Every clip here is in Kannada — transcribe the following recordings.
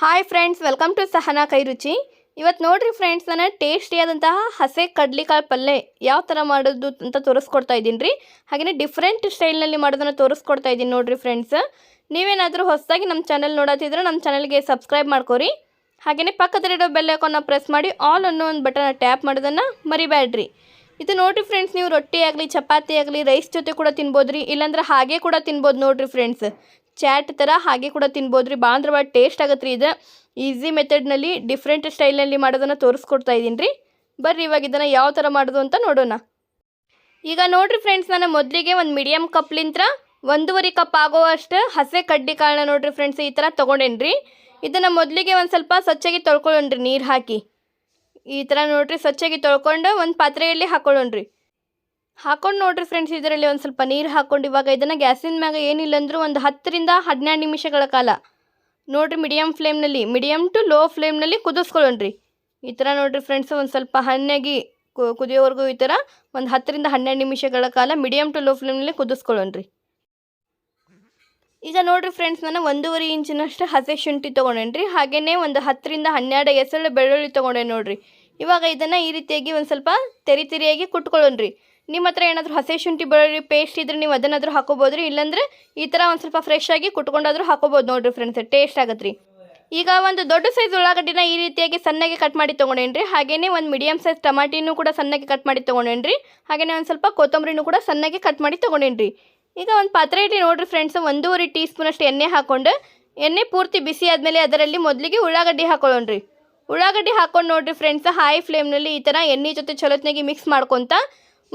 Hi friends welcome to Sahana Kairuchi ಇವತ್ತು ನೋಡ್ರಿ ಫ್ರೆಂಡ್ಸ್ ನಾನು ಟೇಸ್ಟಿಯಾದಂತಹ ಹಸೆ ಕಡ್ಲಿಕಾಳು ಪಲ್ಯ ಯಾವ ಥರ ಮಾಡೋದು ಅಂತ ತೋರಿಸ್ಕೊಡ್ತಾ ಇದ್ದೀನಿ ರೀ. ಹಾಗೆಯೇ ಡಿಫ್ರೆಂಟ್ ಸ್ಟೈಲ್ನಲ್ಲಿ ಮಾಡೋದನ್ನು ತೋರಿಸ್ಕೊಡ್ತಾ ಇದ್ದೀನಿ ನೋಡಿರಿ ಫ್ರೆಂಡ್ಸ್ ನೀವೇನಾದರೂ ಹೊಸದಾಗಿ ನಮ್ಮ ಚಾನಲ್ ನೋಡತ್ತಿದ್ರೆ ನಮ್ಮ ಚಾನಲ್ಗೆ ಸಬ್ಸ್ಕ್ರೈಬ್ ಮಾಡ್ಕೊರಿ. ಹಾಗೆಯೇ ಪಕ್ಕದಲ್ಲಿಡೋ ಬೆಲ್ ಐಕಾನ್ನ ಪ್ರೆಸ್ ಮಾಡಿ ಆಲ್ ಅನ್ನೋ ಒಂದು ಬಟನ್ನ ಟ್ಯಾಪ್ ಮಾಡೋದನ್ನು ಮರಿಬೇಡ್ರಿ ಇದು ನೋಡಿರಿ ಫ್ರೆಂಡ್ಸ್ ನೀವು ರೊಟ್ಟಿ ಆಗಲಿ, ಚಪಾತಿ ಆಗಲಿ ರೈಸ್ ಜೊತೆ ಕೂಡ ತಿನ್ಬೋದು ರೀ ಇಲ್ಲಾಂದ್ರೆ ಹಾಗೆ ಕೂಡ ತಿನ್ಬೋದು ನೋಡಿರಿ ಫ್ರೆಂಡ್ಸ್ ಚಾಟ್ ಥರ ಹಾಗೆ ಕೂಡ ತಿನ್ಬೋದು ರೀ ಭಾಳ ಅಂದ್ರೆ ಭಾಳ ಟೇಸ್ಟ್ ಆಗತ್ತೆ ರೀ ಇದು ಈಸಿ ಮೆಥಡ್ನಲ್ಲಿ ಡಿಫ್ರೆಂಟ್ ಸ್ಟೈಲ್ನಲ್ಲಿ ಮಾಡೋದನ್ನು ತೋರಿಸ್ಕೊಡ್ತಾ ಇದ್ದೀನಿ ರೀ ಬರ್ರಿ ಇವಾಗ ಇದನ್ನು ಯಾವ ಥರ ಮಾಡೋದು ಅಂತ ನೋಡೋಣ. ಈಗ ನೋಡಿರಿ ಫ್ರೆಂಡ್ಸ್ ನಾನು ಮೊದಲಿಗೆ ಒಂದು ಮೀಡಿಯಮ್ ಕಪ್ಲಿಂತ್ರ ಒಂದೂವರೆ ಕಪ್ ಆಗೋವಷ್ಟು ಹಸೆ ಕಡ್ಡಿ ಕಾಳನ್ನ ನೋಡಿರಿ ಫ್ರೆಂಡ್ಸ್ ಈ ಥರ ತೊಗೊಂಡೇನ್ರಿ. ಇದನ್ನು ಮೊದಲಿಗೆ ಒಂದು ಸ್ವಲ್ಪ ಸ್ವಚ್ಛಾಗಿ ತೊಳ್ಕೊಳ್ಳೋಣ್ರಿ ನೀರು ಹಾಕಿ. ಈ ಥರ ನೋಡಿರಿ ಸ್ವಚ್ಛಾಗಿ ತೊಳ್ಕೊಂಡು ಒಂದು ಪಾತ್ರೆಯಲ್ಲಿ ಹಾಕೊಳ್ಳೋಣ್ರಿ. ಹಾಕೊಂಡು ನೋಡ್ರಿ ಫ್ರೆಂಡ್ಸ್ ಇದರಲ್ಲಿ ಒಂದು ಸ್ವಲ್ಪ ನೀರು ಹಾಕೊಂಡು ಇವಾಗ ಇದನ್ನು ಗ್ಯಾಸಿನ ಮ್ಯಾಗ ಏನಿಲ್ಲ ಅಂದರೂ ಒಂದು ಹತ್ತರಿಂದ ಹದಿನೆರಡು ನಿಮಿಷಗಳ ಕಾಲ. ನೋಡ್ರಿ ಮೀಡಿಯಮ್ ಫ್ಲೇಮ್ನಲ್ಲಿ ಮೀಡಿಯಮ್ ಟು ಲೋ ಫ್ಲೇಮ್ನಲ್ಲಿ ಕುದಿಸ್ಕೊಳ್ಳೋಣ್ರಿ ಈ ಥರ ನೋಡ್ರಿ ಫ್ರೆಂಡ್ಸ್ ಒಂದು ಸ್ವಲ್ಪ ಹಣ್ಣಾಗಿ ಕುದಿಯೋವರೆಗೂ ಈ ಥರ ಒಂದು ಹತ್ತರಿಂದ ಹನ್ನೆರಡು ನಿಮಿಷಗಳ ಕಾಲ ಮೀಡಿಯಮ್ ಟು ಲೋ ಫ್ಲೇಮ್ನಲ್ಲಿ ಕುದಿಸ್ಕೊಳ್ಳೋಣ್ರಿ ಈಗ ನೋಡ್ರಿ ಫ್ರೆಂಡ್ಸ್ ನಾನು ಒಂದೂವರೆ ಇಂಚಿನಷ್ಟು ಹಸೆ ಶುಂಠಿ ತೊಗೊಂಡೇನ್ರಿ ಹಾಗೆಯೇ ಒಂದು ಹತ್ತರಿಂದ ಹನ್ನೆರಡು ಎಸಳು ಬೆಳ್ಳುಳ್ಳಿ ತೊಗೊಂಡೆ ನೋಡ್ರಿ. ಇವಾಗ ಇದನ್ನು ಈ ರೀತಿಯಾಗಿ ಒಂದು ಸ್ವಲ್ಪ ತೆರಿ ತೆರಿಯಾಗಿ ಕುಟ್ಕೊಳ್ಳೋಣ್ರಿ ನಿಮ್ಮ ಹತ್ರ ಏನಾದರೂ ಹಸಿ ಶುಂಠಿ ಬೆಳ್ಳುಳ್ಳಿ ಪೇಸ್ಟ್ ಇದ್ರೆ ನೀವು ಅದನ್ನಾದರೂ ಹಾಕೋಬೋದು ರೀ ಇಲ್ಲಾಂದ್ರೆ ಈ ಥರ ಒಂದು ಸ್ವಲ್ಪ ಫ್ರೆಶ್ ಆಗಿ ಕುಟ್ಕೊಂಡಾದರೂ ಹಾಕೋಬೋದು ನೋಡಿರಿ ಫ್ರೆಂಡ್ಸ್ ಟೇಸ್ಟ್ ಆಗತ್ತೆ ರೀ ಈಗ ಒಂದು ದೊಡ್ಡ ಸೈಜ್ ಉಳ್ಳಾಗಡ್ಡಿನ ಈ ರೀತಿಯಾಗಿ ಸಣ್ಣಗೆ ಕಟ್ ಮಾಡಿ ತೊಗೊಂಡೇನ್ರಿ? ಹಾಗೆಯೇ ಒಂದು ಮೀಡಿಯಮ್ ಸೈಜ್ ಟಮಾಟಿನೂ ಕೂಡ ಸಣ್ಣಗೆ ಕಟ್ ಮಾಡಿ ತೊಗೊಂಡೇನ್ರಿ? ಹಾಗೆಯೇ ಒಂದು ಸ್ವಲ್ಪ ಕೊತ್ತಂಬರಿನೂ ಕೂಡ ಸಣ್ಣಗೆ ಕಟ್ ಮಾಡಿ ತೊಗೊಂಡೇನ್ರಿ? ಈಗ ಒಂದು ಪಾತ್ರೆಯಲ್ಲಿ ನೋಡಿರಿ ಫ್ರೆಂಡ್ಸ್ ಒಂದೂವರೆ ಟೀ ಸ್ಪೂನಷ್ಟು ಎಣ್ಣೆ ಹಾಕ್ಕೊಂಡು, ಎಣ್ಣೆ ಪೂರ್ತಿ ಬಿಸಿ ಆದಮೇಲೆ ಅದರಲ್ಲಿ ಮೊದಲಿಗೆ ಉಳ್ಳಾಗಡ್ಡಿ ಹಾಕೊಳ್ಳೋಣ್ರಿ. ಉಳ್ಳಾಗಡ್ಡಿ ಹಾಕೊಂಡು ನೋಡಿರಿ ಫ್ರೆಂಡ್ಸ್ ಹೈ ಫ್ಲೇಮ್ನಲ್ಲಿ ಈ ಥರ ಎಣ್ಣೆ ಜೊತೆ ಚಲೋತ್ನಾಗಿ ಮಿಕ್ಸ್ ಮಾಡ್ಕೊತ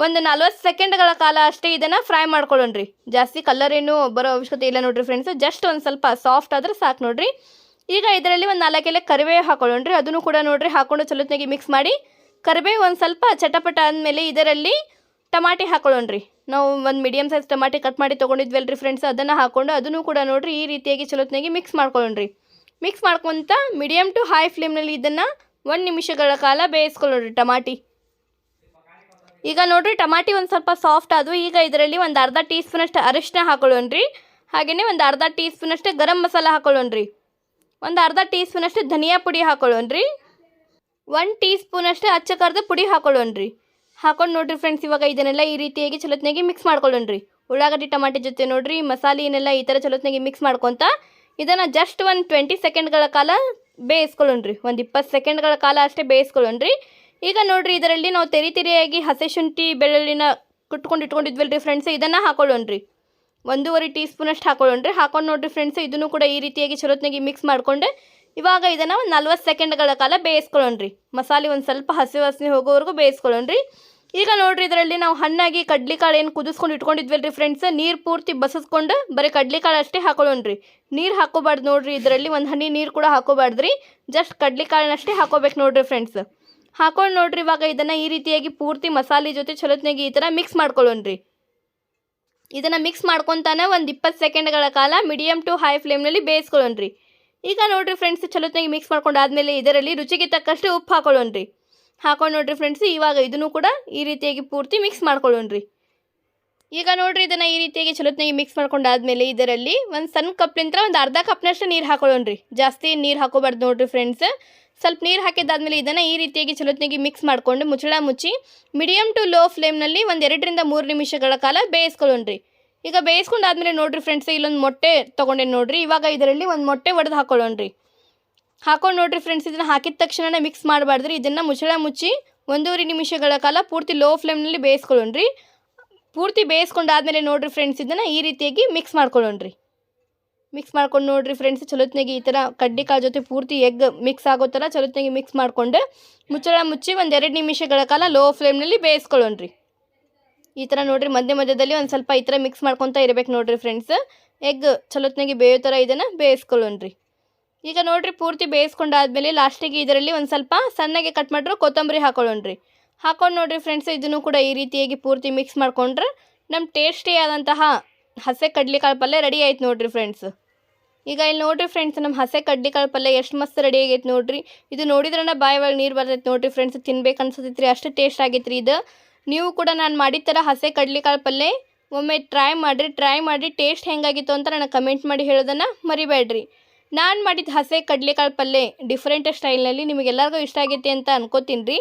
ಒಂದು ನಲ್ವತ್ತು ಸೆಕೆಂಡ್ಗಳ ಕಾಲ ಅಷ್ಟೇ ಇದನ್ನು ಫ್ರೈ ಮಾಡ್ಕೊಳ್ಳೋಣ್ರಿ. ಜಾಸ್ತಿ ಕಲರ್ ಏನು ಬರೋ ಅವಶ್ಯಕತೆ ಇಲ್ಲ ನೋಡ್ರಿ ಫ್ರೆಂಡ್ಸ್ ಜಸ್ಟ್ ಒಂದು ಸ್ವಲ್ಪ ಸಾಫ್ಟ್ ಆದ್ರೆ ಸಾಕು ನೋಡ್ರಿ. ಈಗ ಇದರಲ್ಲಿ ಒಂದು ನಾಲ್ಕೆಲೆ ಕರಿಬೇವು ಹಾಕೊಳ್ಳೋಣ್ರಿ. ಅದನ್ನು ಕೂಡ ನೋಡ್ರಿ, ಹಾಕೊಂಡು ಚಲೋತ್ನಾಗಿ ಮಿಕ್ಸ್ ಮಾಡಿ. ಕರಿಬೇವು ಒಂದು ಸ್ವಲ್ಪ ಚಟಪಟ ಆದಮೇಲೆ ಇದರಲ್ಲಿ ಟಮಾಟಿ ಹಾಕೊಳ್ಳೋಣ್ರಿ. ನಾವು ಒಂದು ಮೀಡಿಯಮ್ ಸೈಜ್ ಟಮಾಟಿ ಕಟ್ ಮಾಡಿ ತೊಗೊಂಡಿದ್ವಲ್ರಿ ಫ್ರೆಂಡ್ಸ್ ಅದನ್ನು ಹಾಕೊಂಡು ಅದನ್ನು ಕೂಡ ನೋಡ್ರಿ, ಈ ರೀತಿಯಾಗಿ ಚಲೋತ್ನಾಗಿ ಮಿಕ್ಸ್ ಮಾಡ್ಕೊಳ್ಳೋಣ್ರಿ. ಮಿಕ್ಸ್ ಮಾಡ್ಕೊತ ಮೀಡಿಯಮ್ ಟು ಹೈ ಫ್ಲೇಮ್ನಲ್ಲಿ ಇದನ್ನು ಒಂದು ನಿಮಿಷಗಳ ಕಾಲ ಬೇಯಿಸ್ಕೊಳ್ಳೋಣ್ರಿ ಟಮಾಟಿ. ಈಗ ನೋಡ್ರಿ, ಟಮಾಟಿ ಒಂದು ಸ್ವಲ್ಪ ಸಾಫ್ಟ್ ಆದವು. ಈಗ ಇದರಲ್ಲಿ ಒಂದು ಅರ್ಧ ಟೀ ಸ್ಪೂನಷ್ಟು ಅರಿಶಿನ ಹಾಕೊಳ್ಳೋಣ್ರಿ. ಹಾಗೆಯೇ ಒಂದು ಅರ್ಧ ಟೀ ಸ್ಪೂನಷ್ಟು ಗರಂ ಮಸಾಲ ಹಾಕೊಳ್ಳೋಣ್ರಿ. ಒಂದು ಅರ್ಧ ಟೀ ಸ್ಪೂನಷ್ಟು ಧನಿಯಾ ಪುಡಿ ಹಾಕೊಳ್ಳೋಣ್ರಿ. ಒನ್ ಟೀ ಸ್ಪೂನಷ್ಟು ಅಚ್ಚ ಕರ್ದ ಪುಡಿ ಹಾಕೊಳ್ಳೋಣ್ರಿ. ಹಾಕೊಂಡು ನೋಡ್ರಿ ಫ್ರೆಂಡ್ಸ್ ಇವಾಗ ಇದನ್ನೆಲ್ಲ ಈ ರೀತಿಯಾಗಿ ಚಲೋತ್ನಾಗಿ ಮಿಕ್ಸ್ ಮಾಡ್ಕೊಳ್ಳೋಣ್ರಿ. ಉಳ್ಳಾಗಡ್ಡಿ, ಟಮಾಟಿ ಜೊತೆ ನೋಡ್ರಿ ಮಸಾಲೆನೆಲ್ಲ ಈ ಥರ ಚಲೋತ್ನಾಗಿ ಮಿಕ್ಸ್ ಮಾಡ್ಕೊತ ಇದನ್ನು ಜಸ್ಟ್ ಒಂದು ಟ್ವೆಂಟಿ ಸೆಕೆಂಡ್ಗಳ ಕಾಲ ಬೇಯಿಸ್ಕೊಳ್ಳೋಣ್ರಿ. ಒಂದು ಇಪ್ಪತ್ತು ಸೆಕೆಂಡ್ಗಳ ಕಾಲ ಅಷ್ಟೇ ಬೇಯಿಸ್ಕೊಳ್ಳೋಣ್ರಿ. ಈಗ ನೋಡ್ರಿ, ಇದರಲ್ಲಿ ನಾವು ತೆರಿ ತೆರಿಯಾಗಿ ಹಸೆ ಶುಂಠಿ ಬೆಳ್ಳುಳ್ಳಿನ ಕುಟ್ಕೊಂಡು ಇಟ್ಕೊಂಡಿದ್ವಲ್ರಿ ಫ್ರೆಂಡ್ಸ್ ಇದನ್ನು ಹಾಕೊಳ್ಳೋಣ್ರಿ. ಒಂದೂವರೆ ಟೀ ಸ್ಪೂನಷ್ಟು ಹಾಕೊಳ್ಳೋಣ್ರಿ. ಹಾಕೊಂಡು ನೋಡ್ರಿ ಫ್ರೆಂಡ್ಸ್ ಇದನ್ನು ಕೂಡ ಈ ರೀತಿಯಾಗಿ ಚಲೋತ್ನಾಗಿ ಮಿಕ್ಸ್ ಮಾಡಿಕೊಂಡು ಇವಾಗ ಇದನ್ನು ಒಂದು ನಲ್ವತ್ತು ಸೆಕೆಂಡ್ಗಳ ಕಾಲ ಬೇಯಿಸ್ಕೊಳ್ಳೋಣ್ರಿ. ಮಸಾಲೆ ಒಂದು ಸ್ವಲ್ಪ ಹಸಿ ವಾಸನೆ ಹೋಗೋವರೆಗೂ ಬೇಯಿಸ್ಕೊಳ್ಳೋಣ್ರಿ. ಈಗ ನೋಡ್ರಿ, ಇದರಲ್ಲಿ ನಾವು ಹಣ್ಣಾಗಿ ಕಡ್ಲಿಕಾಳು ಏನು ಕುದಿಸ್ಕೊಂಡು ಇಟ್ಕೊಂಡಿದ್ವಲ್ರಿ ಫ್ರೆಂಡ್ಸ್ ನೀರು ಪೂರ್ತಿ ಬಸಿಸ್ಕೊಂಡು ಬರೀ ಕಡ್ಲಿಕಾಳು ಅಷ್ಟೇ ಹಾಕೊಳ್ಳೋಣ್ರಿ. ನೀರು ಹಾಕೋಬಾರ್ದು ನೋಡ್ರಿ, ಇದರಲ್ಲಿ ಒಂದು ಹನಿ ನೀರು ಕೂಡ ಹಾಕೋಬಾರ್ದ್ರಿ ಜಸ್ಟ್ ಕಡ್ಲಿಕಾಳನ್ನಷ್ಟೇ ಹಾಕೋಬೇಕು ನೋಡ್ರಿ ಫ್ರೆಂಡ್ಸ್ ಹಾಕೊಂಡು ನೋಡ್ರಿ ಇವಾಗ ಇದನ್ನು ಈ ರೀತಿಯಾಗಿ ಪೂರ್ತಿ ಮಸಾಲೆ ಜೊತೆ ಚಲೋತ್ನಾಗಿ ಈ ಥರ ಮಿಕ್ಸ್ ಮಾಡ್ಕೊಳ್ಳೋಣ್ರಿ ಇದನ್ನು ಮಿಕ್ಸ್ ಮಾಡ್ಕೊತಾನೆ ಒಂದು ಇಪ್ಪತ್ತು ಸೆಕೆಂಡ್ಗಳ ಕಾಲ ಮೀಡಿಯಮ್ ಟು ಹೈ ಫ್ಲೇಮ್ನಲ್ಲಿ ಬೇಯಿಸ್ಕೊಳ್ಳೋಣ್ರಿ ಈಗ ನೋಡ್ರಿ ಫ್ರೆಂಡ್ಸ್ ಚಲೋತ್ನಾಗಿ ಮಿಕ್ಸ್ ಮಾಡ್ಕೊಂಡಾದ್ಮೇಲೆ ಇದರಲ್ಲಿ ರುಚಿಗೆ ತಕ್ಕಷ್ಟು ಉಪ್ಪು ಹಾಕೊಳ್ಳೋಣ್ರಿ ಹಾಕೊಂಡು ನೋಡ್ರಿ ಫ್ರೆಂಡ್ಸ್ ಇವಾಗ ಇದನ್ನು ಕೂಡ ಈ ರೀತಿಯಾಗಿ ಪೂರ್ತಿ ಮಿಕ್ಸ್ ಮಾಡ್ಕೊಳ್ಳೋಣ್ರಿ ಈಗ ನೋಡ್ರಿ ಇದನ್ನು ಈ ರೀತಿಯಾಗಿ ಚಲೋತ್ನಾಗಿ ಮಿಕ್ಸ್ ಮಾಡ್ಕೊಂಡಾದ್ಮೇಲೆ ಇದರಲ್ಲಿ ಒಂದು ಸಣ್ಣ ಕಪ್ಲಿಂದ ಒಂದು ಅರ್ಧ ಕಪ್ನಷ್ಟು ನೀರು ಹಾಕೊಳ್ಳೋಣ್ರಿ ಜಾಸ್ತಿ ನೀರು ಹಾಕೋಬಾರ್ದು ನೋಡ್ರಿ ಫ್ರೆಂಡ್ಸ್ ಸ್ವಲ್ಪ ನೀರು ಹಾಕಿದ್ದಾದಮೇಲೆ ಇದನ್ನು ಈ ರೀತಿಯಾಗಿ ಚಲೋತ್ನಾಗಿ ಮಿಕ್ಸ್ ಮಾಡಿಕೊಂಡು ಮುಚ್ಚಳ ಮುಚ್ಚಿ ಮೀಡಿಯಮ್ ಟು ಲೋ ಫ್ಲೇಮ್ನಲ್ಲಿ ಒಂದು ಎರಡರಿಂದ ಮೂರು ನಿಮಿಷಗಳ ಕಾಲ ಬೇಯಿಸ್ಕೊಳ್ಳೋಣ್ರಿ. ಈಗ ಬೇಯಿಸ್ಕೊಂಡಾದ್ಮೇಲೆ ನೋಡ್ರಿ ಫ್ರೆಂಡ್ಸ್ ಇಲ್ಲೊಂದು ಮೊಟ್ಟೆ ತೊಗೊಂಡೆ ನೋಡ್ರಿ? ಇವಾಗ ಇದರಲ್ಲಿ ಒಂದು ಮೊಟ್ಟೆ ಒಡೆದು ಹಾಕೊಳ್ಳೋಣ್ರಿ. ಹಾಕೊಂಡು ನೋಡ್ರಿ ಫ್ರೆಂಡ್ಸ್ ಇದನ್ನು ಹಾಕಿದ ತಕ್ಷಣ ಮಿಕ್ಸ್ ಮಾಡಬಾರ್ದ್ರಿ. ಇದನ್ನು ಮುಚ್ಚಳ ಮುಚ್ಚಿ ಒಂದೂವರೆ ನಿಮಿಷಗಳ ಕಾಲ ಪೂರ್ತಿ ಲೋ ಫ್ಲೇಮ್ನಲ್ಲಿ ಬೇಯಿಸ್ಕೊಳ್ಳೋಣ್ರಿ. ಪೂರ್ತಿ ಬೇಯಿಸ್ಕೊಂಡಾದ್ಮೇಲೆ ನೋಡ್ರಿ ಫ್ರೆಂಡ್ಸ್ ಇದನ್ನು ಈ ರೀತಿಯಾಗಿ ಮಿಕ್ಸ್ ಮಾಡ್ಕೊಳ್ಳೋಣ್ರಿ. ಮಿಕ್ಸ್ ಮಾಡ್ಕೊಂಡು ನೋಡ್ರಿ ಫ್ರೆಂಡ್ಸ್ ಚಲೋತ್ನಾಗಿ ಈ ಥರ ಕಡ್ಡಿಕಾಳು ಜೊತೆ ಪೂರ್ತಿ ಎಗ್ ಮಿಕ್ಸ್ ಆಗೋ ಥರ ಚಲೋತ್ನಾಗಿ ಮಿಕ್ಸ್ ಮಾಡಿಕೊಂಡು ಮುಚ್ಚಳ ಮುಚ್ಚಿ ಒಂದು ಎರಡು ನಿಮಿಷಗಳ ಕಾಲ ಲೋ ಫ್ಲೇಮ್ನಲ್ಲಿ ಬೇಯಿಸ್ಕೊಳ್ಳೋಣ್ರಿ ಈ ಥರ ನೋಡ್ರಿ ಮಧ್ಯ ಮಧ್ಯದಲ್ಲಿ ಒಂದು ಸ್ವಲ್ಪ ಈ ಥರ ಮಿಕ್ಸ್ ಮಾಡ್ಕೊತಾ ಇರಬೇಕು ನೋಡ್ರಿ ಫ್ರೆಂಡ್ಸ್ ಎಗ್ ಚಲೋತ್ನಾಗಿ ಬೇಯೋ ಥರ ಇದನ್ನು ಬೇಯಿಸ್ಕೊಳ್ಳೋಣ್ರಿ ಈಗ ನೋಡ್ರಿ ಪೂರ್ತಿ ಬೇಯಿಸ್ಕೊಂಡಾದ್ಮೇಲೆ ಲಾಸ್ಟಿಗೆ ಇದರಲ್ಲಿ ಒಂದು ಸ್ವಲ್ಪ ಸಣ್ಣಗೆ ಕಟ್ ಮಾಡಿರೋ ಕೊತ್ತಂಬರಿ ಹಾಕೊಳ್ಳೋಣ್ರಿ. ಹಾಕೊಂಡು ನೋಡ್ರಿ ಫ್ರೆಂಡ್ಸ್ ಇದನ್ನು ಕೂಡ ಈ ರೀತಿಯಾಗಿ ಪೂರ್ತಿ ಮಿಕ್ಸ್ ಮಾಡ್ಕೊಂಡ್ರೆ ನಮ್ಮ ಟೇಸ್ಟಿಯಾದಂತಹ ಹಸೆ ಕಡ್ಲಿಕಾಳು ಪಲ್ಯ ರೆಡಿ ಆಯ್ತು ನೋಡ್ರಿ ಫ್ರೆಂಡ್ಸ್ ಈಗ ಇಲ್ಲಿ ನೋಡ್ರಿ ಫ್ರೆಂಡ್ಸ್ ನಮ್ಮ ಹಸೆ ಕಡ್ಲಿಕಾಳು ಪಲ್ಯ ಎಷ್ಟು ಮಸ್ತ್ ರೆಡಿ ಆಗೈತೆ ನೋಡ್ರಿ. ಇದು ನೋಡಿದ್ರನ ಬಾಯಿ ಒಳಗೆ ನೀರು ಬರ್ತೈತೆ ನೋಡ್ರಿ ಫ್ರೆಂಡ್ಸ್ ತಿನ್ಬೇಕು ಅನ್ಸತೈತೆ ರೀ ಅಷ್ಟು ಟೇಸ್ಟ್ ಆಗೈತೆ ರೀ ಇದು. ನೀವು ಕೂಡ ನಾನು ಮಾಡಿದ ಥರ ಹಸೆ ಕಡ್ಲಿಕಾಳು ಪಲ್ಯ ಒಮ್ಮೆ ಟ್ರೈ ಮಾಡಿರಿ ಟ್ರೈ ಮಾಡಿ ಟೇಸ್ಟ್ ಹೆಂಗಾಗಿತ್ತು ಅಂತ ನನಗೆ ಕಮೆಂಟ್ ಮಾಡಿ ಹೇಳೋದನ್ನು ಮರಿಬೇಡ್ರಿ. ನಾನು ಮಾಡಿದ ಹಸೆ ಕಡಲೆಕಾಳು ಪಲ್ಯ ಡಿಫ್ರೆಂಟ್ ಸ್ಟೈಲ್ನಲ್ಲಿ ನಿಮಗೆಲ್ಲರಿಗೂ ಇಷ್ಟ ಆಗೈತೆ ಅಂತ ಅನ್ಕೋತೀನಿ ರೀ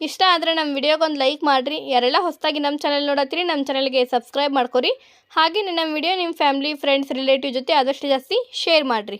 ಇಷ್ಟ ಆದರೆ ನಮ್ಮ ವಿಡಿಯೋಗೆ ಒಂದು ಲೈಕ್ ಮಾಡಿರಿ. ಯಾರೆಲ್ಲ ಹೊಸದಾಗಿ ನಮ್ಮ ಚಾನಲ್ ನೋಡತ್ತೀರಿ ನಮ್ಮ ಚಾನಲ್ಗೆ ಸಬ್ಸ್ಕ್ರೈಬ್ ಮಾಡ್ಕೊರಿ. ಹಾಗೆ ನಮ್ಮ ವಿಡಿಯೋ ನಿಮ್ಮ ಫ್ಯಾಮ್ಲಿ ಫ್ರೆಂಡ್ಸ್ ರಿಲೇಟಿವ್ ಜೊತೆ ಆದಷ್ಟು ಜಾಸ್ತಿ ಶೇರ್ ಮಾಡಿರಿ.